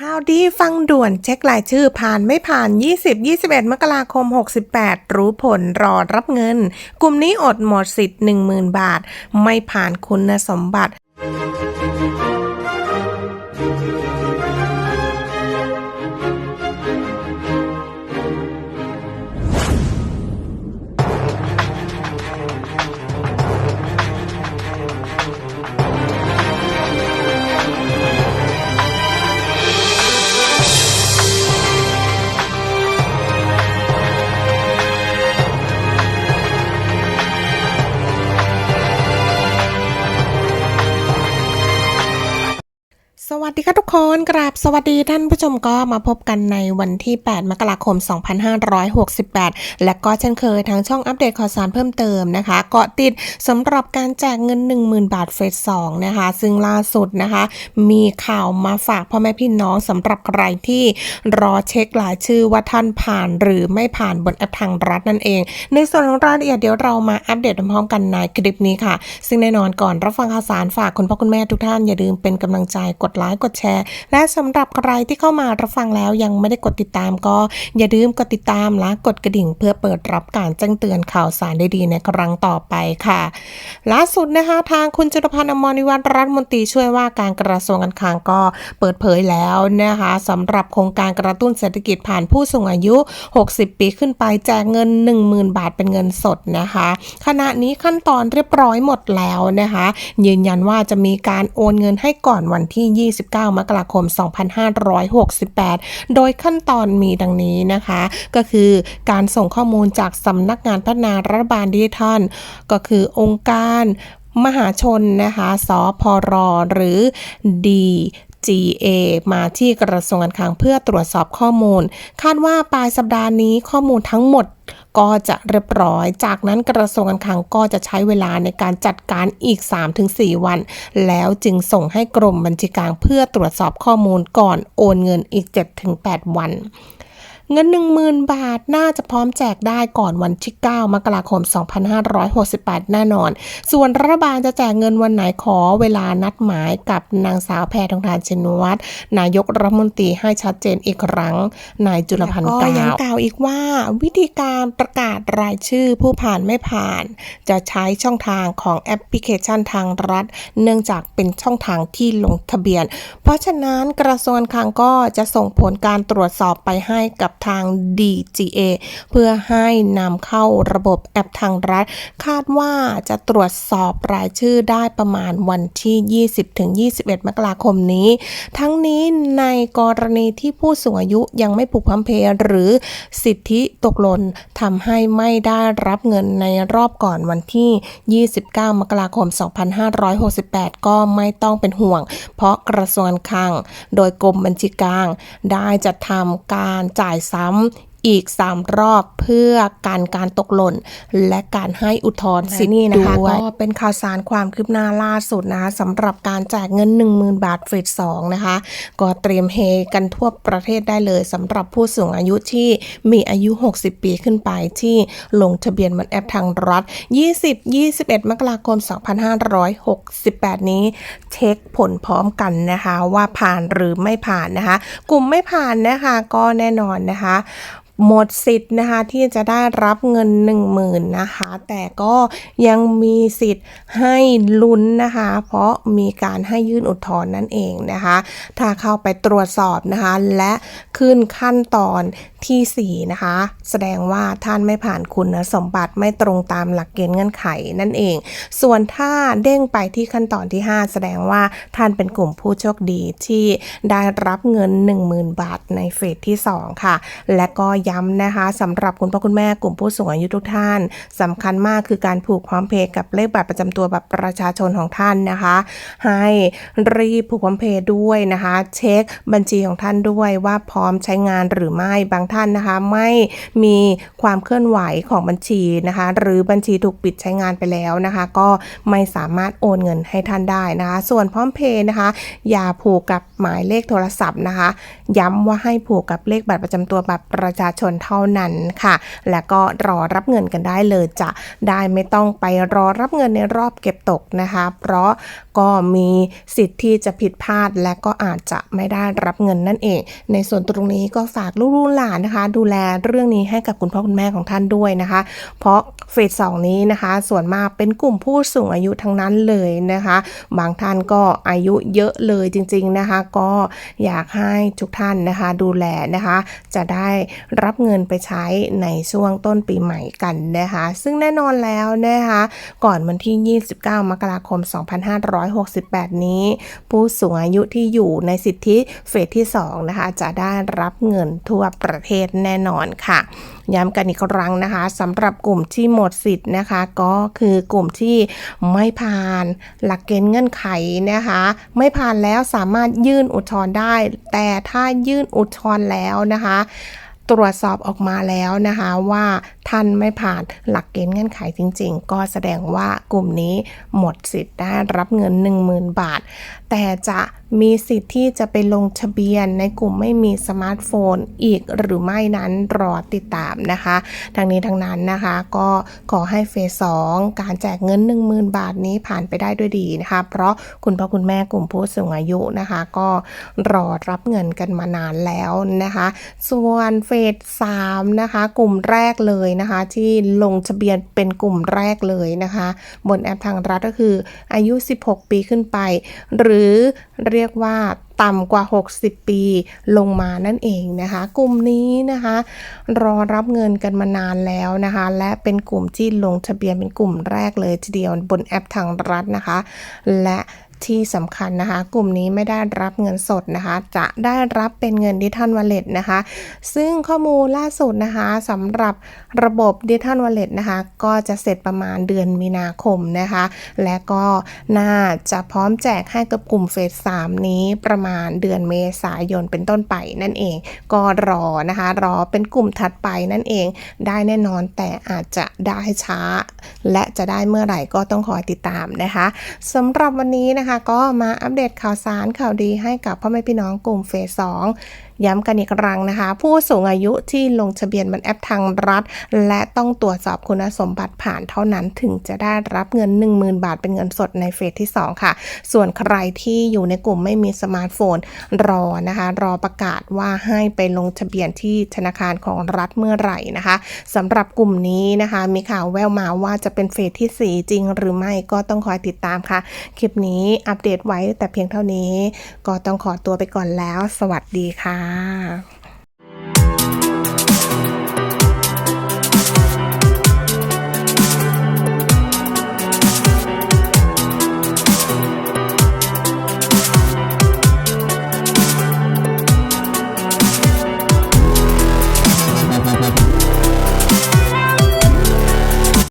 ข่าวดีฟังด่วนเช็ครายชื่อผ่านไม่ผ่าน 20-21 มกราคม 68 รู้ผลรอรับเงิน กลุ่มนี้อดหมดสิทธิ์ 10,000 บาท ไม่ผ่านคุณสมบัติ สวัสดีค่ะทุกคนกราบสวัสดีท่านผู้ชมก็มาพบกันในวันที่ 8 มกราคม 2568 และก็เช่นเคยทางช่องอัปเดตข่าวสารเพิ่มเติมนะคะเกาะติดสำหรับการแจกเงิน 10,000 บาทเฟส2นะคะ ซึ่งล่าสุดนะคะ มีข่าวมาฝากพ่อแม่พี่น้องสำหรับใครที่รอเช็ครายชื่อว่าท่านผ่านหรือไม่ผ่านบนแอปทางรัฐนั่นเอง ในส่วนของรายละเอียดเดี๋ยวเรามาอัปเดตพร้อมกันในคลิปนี้ค่ะ ซึ่งแน่นอนก่อนรับฟังข่าวสารฝากคุณพ่อคุณแม่ทุกท่านอย่าลืมเป็นกำลังใจกดไลค์กดแชร์ และสำหรับใครที่เข้ามารับฟังแล้วยังไม่ได้กดติดตามก็อย่าลืมกดติดตามและกดกระดิ่ง เพื่อเปิดรับการแจ้งเตือนข่าวสารดีๆในครั้งต่อไปค่ะล่าสุดนะคะ ทางคุณจุลพันธ์อมรนิวัฒน์รัฐมนตรีช่วยว่าการกระทรวงการคลังก็เปิดเผยแล้วนะคะสำหรับโครงการกระตุ้นเศรษฐกิจผ่านผู้สูงอายุ 60 ปีขึ้นไปแจกเงิน 10,000 บาทเป็นเงินสดนะคะ ขณะนี้ขั้นตอนเรียบร้อยหมดแล้วนะคะ ยืนยันว่าจะมีการโอนเงินให้ก่อนวันที่ 29 9 มกราคม 2568 โดยขั้นตอนมีดังนี้นะคะ ก็คือการส่งข้อมูลจากสำนักงานพัฒนารัฐบาลดิจิทัล ก็คือองค์การมหาชนนะคะ สพร หรือ G.A มาที่กระทรวงการคลังเพื่อตรวจสอบข้อมูล คาดว่าปลายสัปดาห์นี้ข้อมูลทั้งหมดก็จะเรียบร้อย จากนั้นกระทรวงการคลังก็จะใช้เวลาในการจัดการอีก 3-4 วัน แล้วจึงส่งให้กรมบัญชีกลางเพื่อตรวจสอบข้อมูลก่อนโอนเงินอีก 7-8 วัน เงิน 10,000 บาทน่าจะพร้อมแจกได้ก่อนวันที่ 9 มกราคม 2568 แน่นอน ส่วนรัฐบาลจะแจกเงินวันไหนขอเวลานัดหมายกับนางสาวแพทองทานชินวัตรนายกรัฐมนตรีให้ชัดเจนอีกครั้งนายจุลพันธ์กล่าวกล่าวอีกว่า วิธีการประกาศรายชื่อผู้ผ่านไม่ผ่าน จะใช้ช่องทางของแอปพลิเคชันทางรัฐ เนื่องจากเป็นช่องทางที่ลงทะเบียน เพราะฉะนั้นกระทรวงการคลังก็จะส่งผลการตรวจสอบไปให้กับทาง DGA เพื่อให้นำเข้าระบบแอปทางรัฐ คาดว่าจะตรวจสอบรายชื่อได้ประมาณวันที่ 20-21 มกราคมนี้ ทั้งนี้ในกรณีที่ผู้สูงอายุยังไม่ผูกพันเพหรือสิทธิตกหล่นทำให้ไม่ได้รับเงินในรอบก่อนวันที่ 29 มกราคม 2568 ก็ไม่ต้องเป็นห่วง เพราะกระทรวงการคลัง โดยกรมบัญชีกลาง ได้จัดทำการจ่ายซ้ำ อีก 3 รอบเพื่อการการตกหล่น และการให้อุทธรณ์สิทธิ์นะคะก็เป็นข่าวสารความคืบหน้าล่าสุดนะคะสำหรับการแจกเงิน 10,000 บาทเฟส2นะคะก็เตรียมเฮกันทั่วประเทศได้เลยสำหรับผู้สูงอายุที่มีอายุ 60 ปีขึ้นไปที่ลงทะเบียนบนแอปทางรัฐ 20-21 มกราคม 2568 นี้ เช็คผลพร้อมกันนะคะ ว่าผ่านหรือไม่ผ่านนะคะ กลุ่มไม่ผ่านนะคะก็แน่นอนนะคะหมดสิทธิ์นะคะที่จะได้รับเงิน 1 0,000นะคะ แต่ก็ยังมีสิทธิ์ให้ลุ้นนะคะ เพราะมีการให้ยื่นอุทธรณ์นั่นเองนะคะ ถ้าเข้าไปตรวจสอบนะคะ และขึ้นขั้นตอนทีสี่ 4 นะคะ แสดงว่าท่านไม่ผ่านคุณสมบัติไม่ตรงตามหลักเกณฑ์เงื่อนไขนั่นเอง ส่วนถ้าเด้งไปที่ขั้นตอนที่ 5 แสดงว่าท่านเป็นกลุ่มผู้โชคดีที่ได้รับเงิน 10,000 บาทในเฟสที่ 2 ค่ะ และก็ย้ำนะคะสำหรับคุณพ่อคุณแม่กลุ่มผู้สูงอายุทุกท่านสำคัญมากคือการผูกพร้อมเพย์กับเลขบัตรประจำตัวแบบประชาชนของท่านนะคะ ให้รีบผูกพร้อมเพย์ด้วยนะคะ เช็คบัญชีของท่านด้วยว่าพร้อมใช้งานหรือไม่บางท่านนะคะ ไม่มีความเคลื่อนไหวของบัญชีนะคะ หรือบัญชีถูกปิดใช้งานไปแล้วนะคะ ก็ไม่สามารถโอนเงินให้ท่านได้นะคะ ส่วนพร้อมเพย์นะคะ อย่าผูกกับหมายเลขโทรศัพท์นะคะ ย้ำว่าให้ผูกกับเลขบัตรประจำตัวแบบประชาชนเท่านั้นค่ะ แล้วก็รอรับเงินกันได้เลยจะได้ไม่ต้องไปรอรับเงินในรอบเก็บตกนะคะ เพราะก็มีสิทธิ์ที่จะผิดพลาดและก็อาจจะไม่ได้รับเงินนั่นเอง ในส่วนตรงนี้ก็ฝากลูกหลานนะคะ ดูแลเรื่องนี้ให้กับคุณพ่อคุณแม่ของท่านด้วยนะคะ เพราะเฟสสองนี้นะคะ ส่วนมากเป็นกลุ่มผู้สูงอายุทั้งนั้นเลยนะคะ บางท่านก็อายุเยอะเลยจริง ๆนะคะ ก็อยากให้ทุกท่านนะคะ ดูแลนะคะ จะได้รับเงินไปใช้ในช่วงต้นปีใหม่กันนะคะ ซึ่งแน่นอนแล้วนะคะก่อนวันที่ 29 มกราคม 2568 นี้ ผู้สูงอายุที่อยู่ในสิทธิเฟสที่ 2 นะคะ จะได้รับเงินทั่วประเทศแน่นอนค่ะย้ำกันอีกครั้งนะคะสำหรับกลุ่มที่หมดสิทธิ์นะคะ ก็คือกลุ่มที่ไม่ผ่านหลักเกณฑ์เงื่อนไขนะคะ ไม่ผ่านแล้วสามารถยื่นอุทธรณ์ได้ แต่ถ้ายื่นอุทธรณ์แล้วนะคะ ตรวจสอบออกมาแล้วนะคะว่าท่านไม่ผ่านหลักเกณฑ์เงื่อนไขจริง ๆ ก็แสดงว่ากลุ่มนี้หมดสิทธิ์ได้รับเงิน 10,000 บาท แต่จะ มีสิทธิ์ที่จะไปลงทะเบียนในกลุ่มไม่มีสมาร์ทโฟนอีกหรือไม่นั้นรอติดตามนะคะทางนี้ทางนั้นนะคะก็ขอให้เฟสสองการแจกเงิน 10,000 บาทนี้ผ่านไปได้ด้วยดีนะคะ เพราะคุณพ่อคุณแม่กลุ่มผู้สูงอายุนะคะ ก็รอรับเงินกันมานานแล้วนะคะ ส่วนเฟสสามนะคะ กลุ่มแรกเลยนะคะ ที่ลงทะเบียนเป็นกลุ่มแรกเลยนะคะ บนแอปทางรัฐก็คืออายุ 16 ปีขึ้นไป หรือเรียียกว่าต่ำกว่า 60 ปีลงมานั่นเองนะคะ กลุ่มนี้นะคะ รอรับเงินกันมานานแล้วนะคะ และเป็นกลุ่มที่ลงทะเบียนเป็นกลุ่มแรกเลยทีเดียวบนแอปทางรัฐนะคะ และ ที่สำคัญนะคะ กลุ่มนี้ไม่ได้รับเงินสดนะคะ จะได้รับเป็นเงินดิจิทัลวอลเล็ตนะคะ ซึ่งข้อมูลล่าสุดนะคะสำหรับระบบดิจิทัลวอลเล็ตนะคะ ก็จะเสร็จประมาณเดือนมีนาคมนะคะ และก็น่าจะพร้อมแจกให้กับกลุ่มเฟส3นี้ประมาณเดือนเมษายนเป็นต้นไปนั่นเอง ก็รอนะคะ รอเป็นกลุ่มถัดไปนั่นเอง ได้แน่นอนแต่อาจจะได้ช้า และจะได้เมื่อไหร่ก็ต้องคอยติดตามนะคะสำหรับวันนี้นะคะก็มาอัปเดตข่าวสารข่าวดีให้กับพ่อแม่พี่น้องกลุ่มเฟส2ย้ำกันอีกครั้งนะคะ ผู้สูงอายุที่ลงทะเบียนบนแอปทางรัฐ และต้องตรวจสอบคุณสมบัติผ่านเท่านั้นถึงจะได้รับเงิน 10,000 บาทเป็นเงินสดในเฟสที่ 2 ค่ะ ส่วนใครที่อยู่ในกลุ่มไม่มีสมาร์ทโฟน รอนะคะ รอประกาศว่าให้ไปลงทะเบียนที่ธนาคารของรัฐเมื่อไหร่นะคะสำหรับกลุ่มนี้นะคะ มีข่าวแววมาว่าจะเป็นเฟสที่ 4 จริงหรือไม่ก็ต้องคอยติดตามค่ะ คลิปนี้นี้อัปเดตไว้แต่เพียงเท่านี้ ก็ต้องขอตัวไปก่อนแล้ว สวัสดีค่ะ